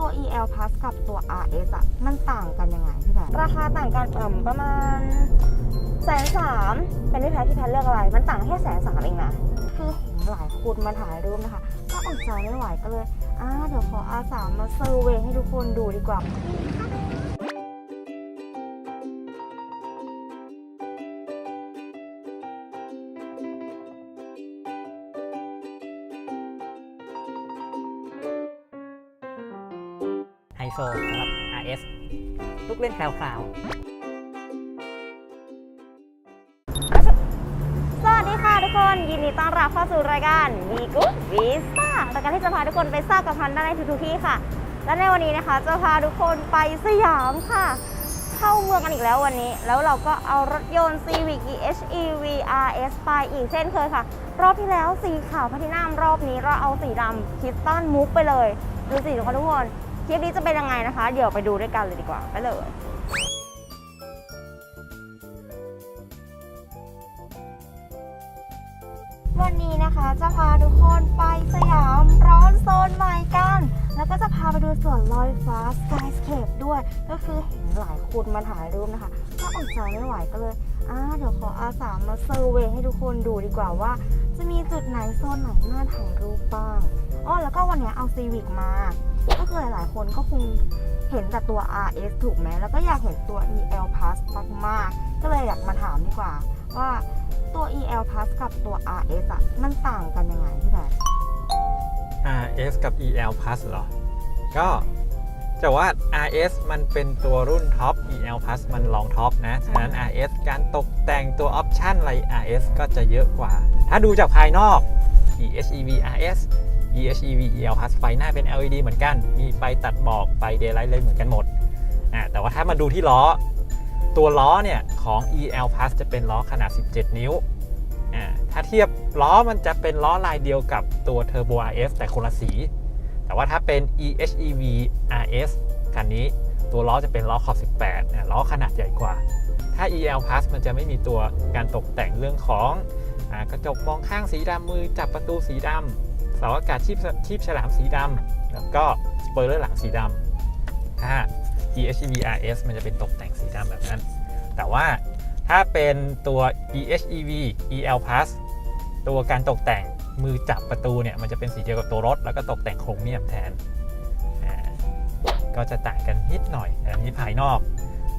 ตัว EL Plus กับตัว RS อะมันต่างกันยังไงพี่แพทราคาต่างกันเอ่มประมาณแสนสามเป็นพี่แพทที่แพทเลือกอะไร มันต่างแค่แสนสามเองนะ คือเห็นหลายคนมาถ่ายรูปนะคะ ก็อดใจไม่ไหวก็เลยอ่าเดี๋ยวขออาสามาเซอร์เวย์ให้ทุกคนดูดีกว่า โซสำหรับ RS ลูกเล่นแคลาวสวัสดีค่ะทุกคน ยินดีต้อนรับเข้าสู่รายการ v ีกุ v วีซ่ารายการที่จะพาทุกคนไปทรากับพันได้ในทุกๆที่ค่ะ และในวันนี้นะคะ จะพาทุกคนไปสยามค่ะ เข้าเมืองกันอีกแล้ววันนี้ แล้วเราก็เอารถยนต์ Civic EHEV RS ไปอีกเช่นเคยค่ะ รอบที่แล้วสีขาวพัทินัมรอบนี้เราเอาสีดำคิสตันมุกไปเลยดูสิทุกคนทุกคน คลิปนี้จะเป็นยังไงนะคะ เดี๋ยวไปดูด้วยกันเลยดีกว่าไปเลยวันนี้นะคะจะพาทุกคนไปสยามร้อนโซนใหม่กัน แล้วก็จะพาไปดูสวนลอยฟ้า Skyscape ด้วย ก็คือเห็นหลายคนมาถ่ายรูปนะคะ ก็อดใจไม่ไหวก็เลยอ่าเดี๋ยวขออาสามาเซอร์เวยให้ทุกคนดูดีกว่าว่า จะมีจุดไหนโซนไหนน่าถ่ายรูปบ้างอ๋อแล้วก็วันนี้เอา Civic มา ก็คือหลาย ๆ คนก็คงเห็นแต่ตัว RS ถูกไหมแล้วก็อยากเห็นตัว EL Plus มากๆก็เลยอยากมาถามดีกว่า ว่าตัว EL Plus กับตัว RS อะมันต่างกันยังไงพี่แบท RS กับ EL Plus เหรอ ก็จะว่า RS มันเป็นตัวรุ่นท็อป EL Plus มันรองท็อปนะ ฉะนั้น RS การตกแต่งตัวออปชันอะไร RS ก็จะเยอะกว่า ถ้าดูจากภายนอก EHEV RS EHEV EL Plus ไฟหน้าเป็น LED เหมือนกัน มีไฟตัดหมอก ไฟ daylight เลยเหมือนกันหมดอ่าแต่ว่าถ้ามาดูที่ล้อ ตัวล้อเนี่ยของ EL Plus จะเป็นล้อขนาด 17 นิ้วอ่าถ้าเทียบล้อมันจะเป็นล้อลายเดียวกับตัว Turbo RS แต่คนละสี แต่ว่าถ้าเป็น EHEV RS คันนี้ตัวล้อจะเป็นล้อขอบ 18ล้อขนาดใหญ่กว่า ถ้า EL Plus มันจะไม่มีตัวการตกแต่งเรื่องของอกระจกมองข้างสีดำมือจับประตูสีดำ เสาอากาศชีพชีพฉลามสีดำแล้วก็สปอยเลอร์หลังสีดำถ้า EHEV RS มันจะเป็นตกแต่งสีดำแบบนั้น แต่ว่าถ้าเป็นตัว EHEV EL Plus ตัวการตกแต่งมือจับประตูเนี่ยมันจะเป็นสีเดียวกับตัวรถ แล้วก็ตกแต่งโครเมียมแทน ก็จะต่างกันนิดหน่อยอันนี้ภายนอก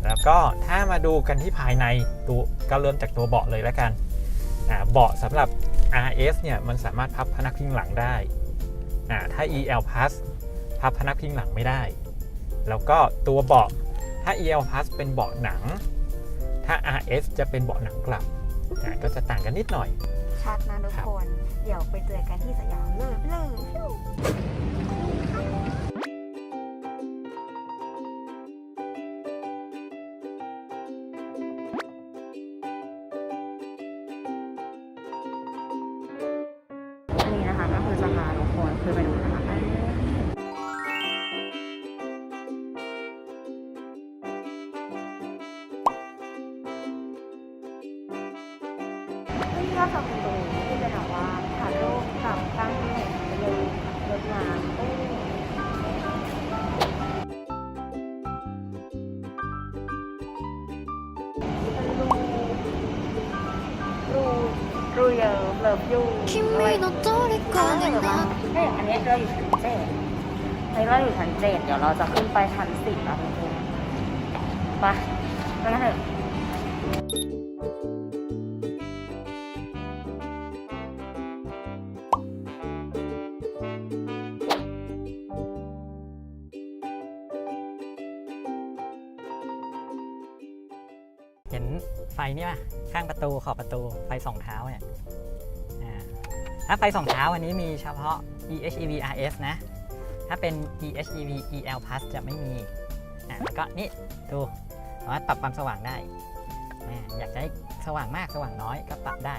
แล้วก็ถ้ามาดูกันที่ภายในตัวก็เริ่มจากตัวเบาะเลยแล้วกันเบาะสำหรับ RS เนี่ยมันสามารถพับพนักพิงหลังได้อ่าถ้า EL Plus พับพนักพิงหลังไม่ได้ แล้วก็ตัวเบาะถ้า EL Plus เป็นเบาะหนัง ถ้า RS จะเป็นเบาะหนังกลับอ่าก็จะต่างกันนิดหน่อย ชัดนะทุกครับคนเดี๋ยวไปเจอกันที่สยามเลยเลย ทำตรงที่จะถามว่าถ่ายรูปกับตั้งเลยรถน้ำตู้รูยอเลิฟยูอะไรอย่างเงี้ยถ้าอย่อันนี้เราอยู่ชั้นเจ็ดไอ้เราอยู่ชั้นเจ็ดเดี๋ยวเราจะขึ้นไปชั้นสิบนะเพื่อนไปนั่นเถอะ ไฟนี่ป่ะข้างประตูขอบประตูไฟสองเท้าเนี่ยถ้าไฟสองเท้าอันนี้มีเฉพาะ EHEV RS นะ ถ้าเป็น EHEV EL Plus จะไม่มีอะก็นี่ดูสามารถปรับความสว่างได้อยากจะให้สว่างมากสว่างน้อยก็ปรับได้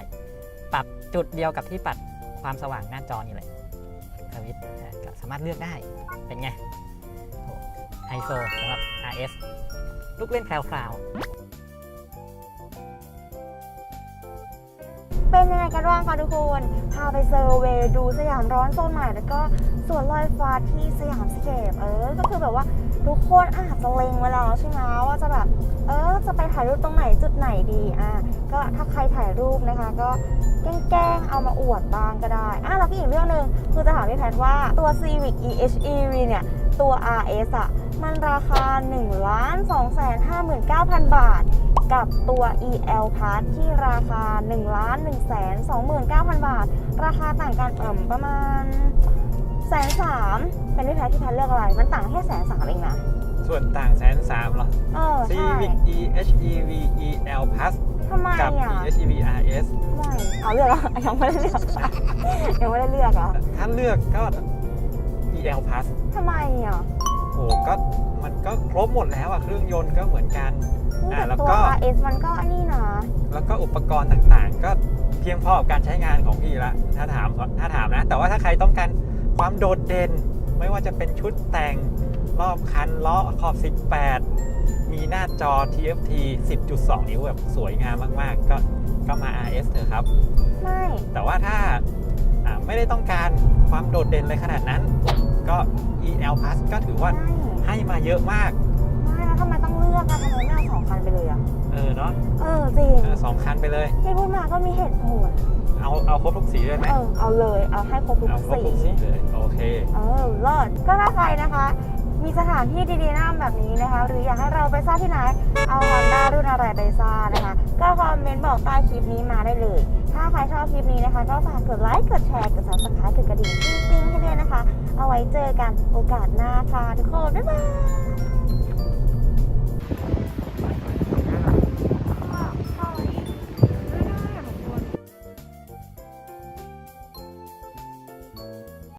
ปรับจุดเดียวกับที่ปรับความสว่างหน้าจอนี่เลยสวิตช์อะก็สามารถเลือกได้เป็นไงไฮโซสำหรับ RS ลูกเล่นแคลว เป็นยังไงกันบ้างคะทุกคน พาไปเซอร์เวย์ดูสยามร้อนโซนใหม่ แล้วก็สวนลอยฟ้าที่สยามสเคปเออ คือแบบว่าทุกคนอาจจะเล็งไว้แล้วใช่ไหมว่าจะแบบ เออจะไปถ่ายรูปตรงไหนจุดไหนดีอะก็ถ้าใครถ่ายรูปนะคะ ก็แกล้งเอามาอวดบ้างก็ได้อะแล้วก็อีกเรื่องหนึ่งคือจะถามพี่แพทว่าตัว Civic EHEV เนี่ย ตัว RS อะมันราคา 1 2 5 9 0 0 0 บาท กับตัว EL Pass ที่ราคา 1 1 2 9 0 0 0 บาท ราคาต่างกันประมาณ แสนสามเป็นพี่แพทย์ที่แพทย์เลือกอะไร มันต่างแค่แสนสามเองนะ ส่วนต่างแสนสามเหรอ เออใช่ Civic EHEV EL Plus ทำไมกับ อะ EHEV RS ทำไมเอาเลือกอะยังไม่ได้เลือกอะยังไม่ได้เลือกอะถ้าเลือกก็ EL Plus ทำไมอะโอ้ก็มันก็ครบหมดแล้วอะเครื่องยนต์ก็เหมือนกัน นี่อะแต่แล้วตัว ก็ RS มันก็อันนี้นะแล้วก็อุปกรณ์ต่างๆ ก็เพียงพอกับการใช้งานของพี่ละ ถ้าถามถ้าถามนะ แต่ว่าถ้าใครต้องการ ความโดดเด่น ไม่ว่าจะเป็นชุดแต่งรอบคันล้อขอบ 18 มีหน้าจอ TFT 10.2 นิ้วแบบสวยงามมาก ๆ ก็ก็มา RS เถอะครับ ไม่ แต่ว่าถ้าอ่าไม่ได้ต้องการความโดดเด่นเลยขนาดนั้น ก็ EL Plus ก็ถือว่าไม่ให้มาเยอะมากไม่แล้วทำไมต้องเลือกอะทำไมไม่เอาสองคันไปเลยอะเออเนาะ เออจริงเออสองคันไปเลยที่พูดมาก็มีเหตุผล เอาเอาครบทุกสีเลยไหมเออเอาเลยเอาให้ครบทุกเอาครบสีทุกสีเลยโอเค เออเลิศก็ถ้าใครนะคะ มีสถานที่ดีๆน่าแบบนี้นะคะ หรืออยากให้เราไปซ่าที่ไหน เอาฮอนด้ารุ่นอะไรไปซ่านะคะ ก็คอมเมนต์บอกใต้คลิปนี้มาได้เลย ถ้าใครชอบคลิปนี้นะคะ ก็ฝากกดไลค์กดแชร์กด subscribe กดกระดิ่งปิ๊งๆให้ด้วยนะคะ เอาไว้เจอกันโอกาสหน้าค่ะทุกคนบ๊ายบาย